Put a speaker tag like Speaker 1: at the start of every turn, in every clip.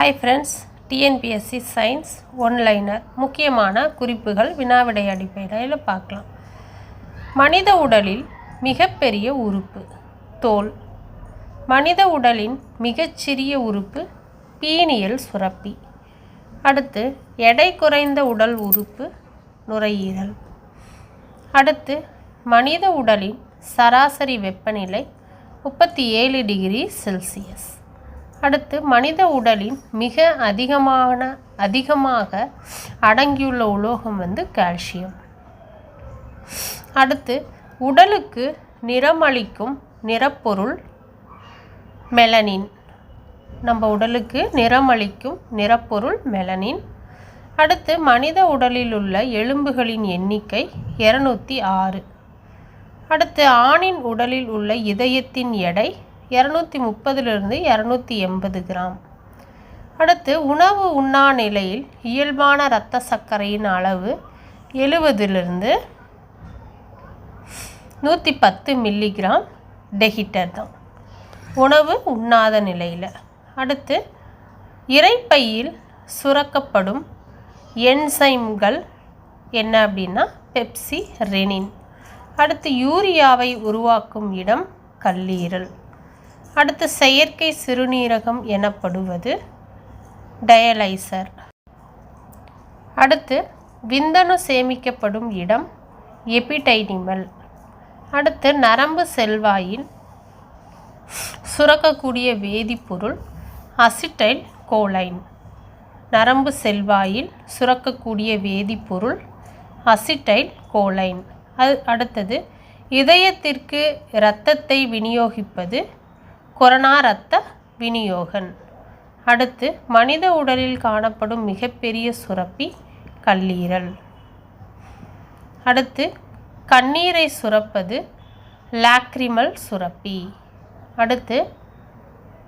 Speaker 1: Hi friends TNPSC science one liner முக்கியமான குறிப்புகள் வினாவிடை அடிப்படையில் பார்க்கலாம். மனித உடலில் மிகப்பெரிய உறுப்பு தோல். மனித உடலின் மிகச்சிறிய உறுப்பு பீனியல் சுரப்பி. அடுத்து எடை குறைந்த உடல் உறுப்பு நுரையீரல். அடுத்து மனித உடலின் சராசரி வெப்பநிலை முப்பத்தி ஏழு டிகிரி செல்சியஸ். அடுத்து மனித உடலின் மிக அதிகமான அதிகமாக அடங்கியுள்ள உலோகம் வந்து கால்சியம். அடுத்து உடலுக்கு நிறமளிக்கும் நிறப்பொருள் மெலனின் நம்ம உடலுக்கு நிறமளிக்கும் நிறப்பொருள் மெலனின் அடுத்து மனித உடலில் உள்ள எலும்புகளின் எண்ணிக்கை இரநூத்தி ஆறு. அடுத்து ஆணின் உடலில் உள்ள இதயத்தின் எடை இரநூத்தி முப்பதிலிருந்து இரநூத்தி எண்பது கிராம். அடுத்து உணவு உண்ணா நிலையில் இயல்பான இரத்த சர்க்கரையின் அளவு எழுபதிலிருந்து நூற்றி பத்து மில்லிகிராம் டெஹிட்டர் தான். உணவு உண்ணாத நிலையில். அடுத்து இறைப்பையில் சுரக்கப்படும் என்சைம்கள் என்ன அப்படின்னா பெப்சி ரெனின். அடுத்து யூரியாவை உருவாக்கும் இடம் கல்லீரல். அடுத்து செயற்கை சிறுநீரகம் எனப்படுவது டயலைசர் அடுத்து விந்தணு சேமிக்கப்படும் இடம் எபிடைனிமல் அடுத்து நரம்பு செல்வாயில் சுரக்கக்கூடிய வேதிப்பொருள் அசிட்டைல் கோலைன் நரம்பு செல்வாயில் சுரக்கக்கூடிய வேதிப்பொருள் அசிட்டைல் கோலைன் அது அடுத்தது இதயத்திற்கு இரத்தத்தை விநியோகிப்பது கொரோனா இரத்த விநியோகன். அடுத்து மனித உடலில் காணப்படும் மிகப்பெரிய சுரப்பி கல்லீரல். அடுத்து கண்ணீரை சுரப்பது லாக்ரிமல் சுரப்பி. அடுத்து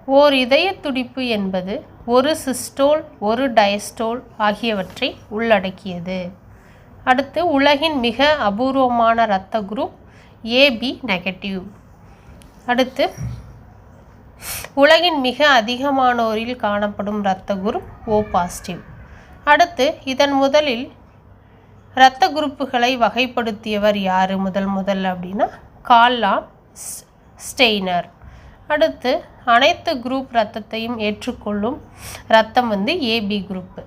Speaker 1: ஓர் இதய துடிப்பு என்பது ஒரு சிஸ்டோல் ஒரு டயஸ்டோல் ஆகியவற்றை உள்ளடக்கியது. அடுத்து உலகின் மிக அபூர்வமான இரத்த குரூப் ஏபி நெகட்டிவ் அடுத்து உலகின் மிக அதிகமானோரில் காணப்படும் இரத்த குரூப் ஓ பாசிட்டிவ். அடுத்து இதன் முதலில் இரத்த குரூப்புகளை வகைப்படுத்தியவர் யார் முதல் முதல் அப்படின்னா கால்லாம் ஸ்டெய்னர். அடுத்து அனைத்து குரூப் இரத்தத்தையும் ஏற்றுக்கொள்ளும் இரத்தம் வந்து ஏபி குரூப்பு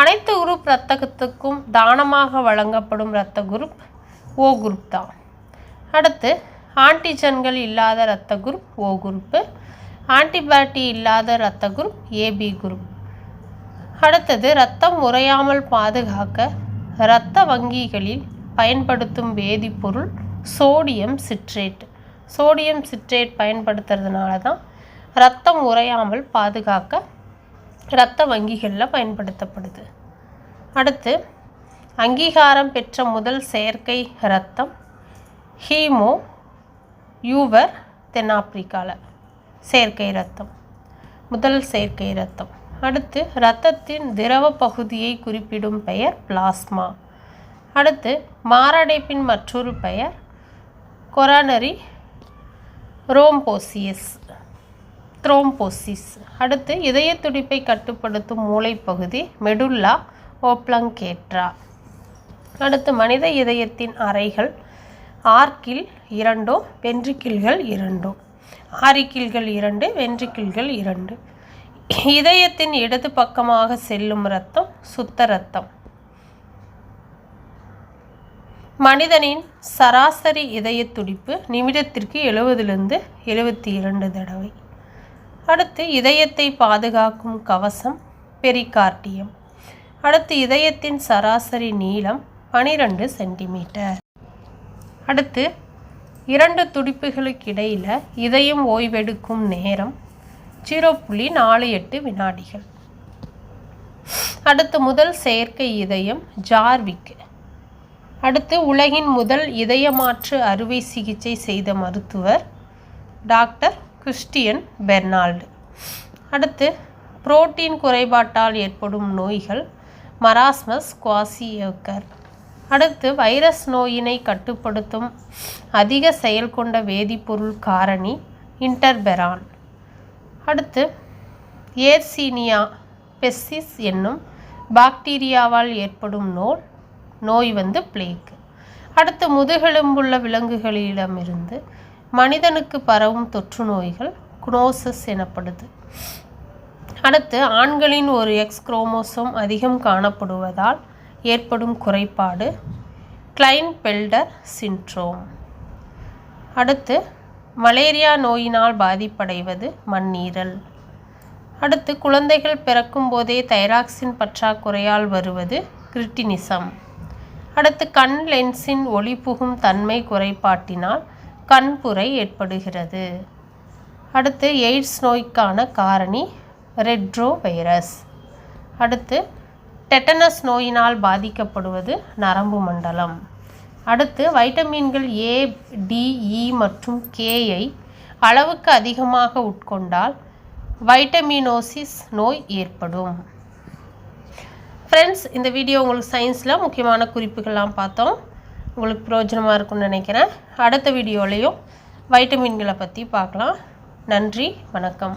Speaker 1: அனைத்து குரூப் இரத்தத்துக்கும் தானமாக வழங்கப்படும் இரத்த குரூப் ஓ குரூப் தான். அடுத்து ஆன்டிஜன்கள் இல்லாத இரத்த குரூப் ஓ குரூப்பு ஆன்டிபயாட்டி இல்லாத இரத்த குரூப் ஏபி குரூப். அடுத்தது இரத்தம் உறையாமல் பாதுகாக்க இரத்த வங்கிகளில் பயன்படுத்தும் வேதிப்பொருள் சோடியம் சிட்ரேட் சோடியம் சிட்ரேட் பயன்படுத்துறதுனால தான் இரத்தம் உறையாமல் பாதுகாக்க இரத்த வங்கிகளில் பயன்படுத்தப்படுது. அடுத்து அங்கீகாரம் பெற்ற முதல் செயற்கை இரத்தம் ஹீமோ யூவர் தென்னாப்பிரிக்காவில் செயற்கை ரத்தம் முதல் செயற்கை ரத்தம் அடுத்து இரத்தத்தின் திரவ பகுதியை குறிப்பிடும் பெயர் பிளாஸ்மா. அடுத்து மாரடைப்பின் மற்றொரு பெயர் கொரானரி ரோம்போசியஸ் த்ரோம்போசிஸ். அடுத்து இதய துடிப்பை கட்டுப்படுத்தும் மூளைப்பகுதி மெடுல்லா ஓப்ளங்கேட்ரா. அடுத்து மனித இதயத்தின் அறைகள் ஆர்க்கில் இரண்டோ வென்ட்ரிக்கிள்கள் இரண்டோ. ஆரிக்கிள்கள் இரண்டு வென்றிக்கில்கள் இரண்டு. இதயத்தின் இடது பக்கமாக செல்லும் இரத்தம் சுத்த இரத்தம். மனிதனின் சராசரி இதய துடிப்பு நிமிடத்திற்கு எழுபதிலிருந்து எழுபத்தி இரண்டு தடவை. அடுத்து இதயத்தை பாதுகாக்கும் கவசம் பெரிகார்டியம். அடுத்து இதயத்தின் சராசரி நீளம் பனிரெண்டு சென்டிமீட்டர். அடுத்து இரண்டு துடிப்புகளுக்கு இடையில் இதயம் ஓய்வெடுக்கும் நேரம் ஜீரோ புள்ளி நாலு எட்டு வினாடிகள். அடுத்து முதல் செயற்கை இதயம் ஜார்விக். அடுத்து உலகின் முதல் இதயமாற்று அறுவை சிகிச்சை செய்த மருத்துவர் டாக்டர் கிறிஸ்டியன் பெர்னால்டு. அடுத்து புரோட்டீன் குறைபாட்டால் ஏற்படும் நோய்கள் மராஸ்மஸ் குவாசியோக்கர். அடுத்து வைரஸ் நோயினை கட்டுப்படுத்தும் அதிக செயல் கொண்ட வேதிப்பொருள் காரணி இன்டர்பெரான். அடுத்து ஏர்சீனியா பெஸ்ஸிஸ் என்னும் பாக்டீரியாவால் ஏற்படும் நோய் நோய் வந்து பிளேக். அடுத்து முதுகெலும்புள்ள விலங்குகளிடமிருந்து மனிதனுக்கு பரவும் தொற்று நோய்கள் குனோசஸ் எனப்படுது. அடுத்து ஆண்களின் ஒரு எக்ஸ் குரோமோசோம் அதிகம் காணப்படுவதால் ஏற்படும் குறைபாடு கிளைன் பெல்டர் சின்ட்ரோம் அடுத்து மலேரியா நோயினால் பாதிப்படைவது மண்ணீரல். அடுத்து குழந்தைகள் பிறக்கும் போதே தைராக்சின் பற்றாக்குறையால் வருவது கிரிட்டினிசம். அடுத்து கண் லென்ஸின் ஒளி புகும் தன்மை குறைபாட்டினால் கண்புரை ஏற்படுகிறது. அடுத்து எய்ட்ஸ் நோய்க்கான காரணி ரெட்ரோ வைரஸ் அடுத்து டெட்டனஸ் நோயினால் பாதிக்கப்படுவது நரம்பு மண்டலம். அடுத்து வைட்டமின்கள் ஏ டிஇ e மற்றும் கேயை அளவுக்கு அதிகமாக உட்கொண்டால் வைட்டமினோசிஸ் நோய் ஏற்படும். ஃப்ரெண்ட்ஸ் இந்த வீடியோ உங்களுக்கு சயின்ஸில் முக்கியமான குறிப்புகள்லாம் பார்த்தோம். உங்களுக்கு பிரயோஜனமாக இருக்கும்னு நினைக்கிறேன். அடுத்த வீடியோலையும் வைட்டமின்களை பற்றி பார்க்கலாம். நன்றி வணக்கம்.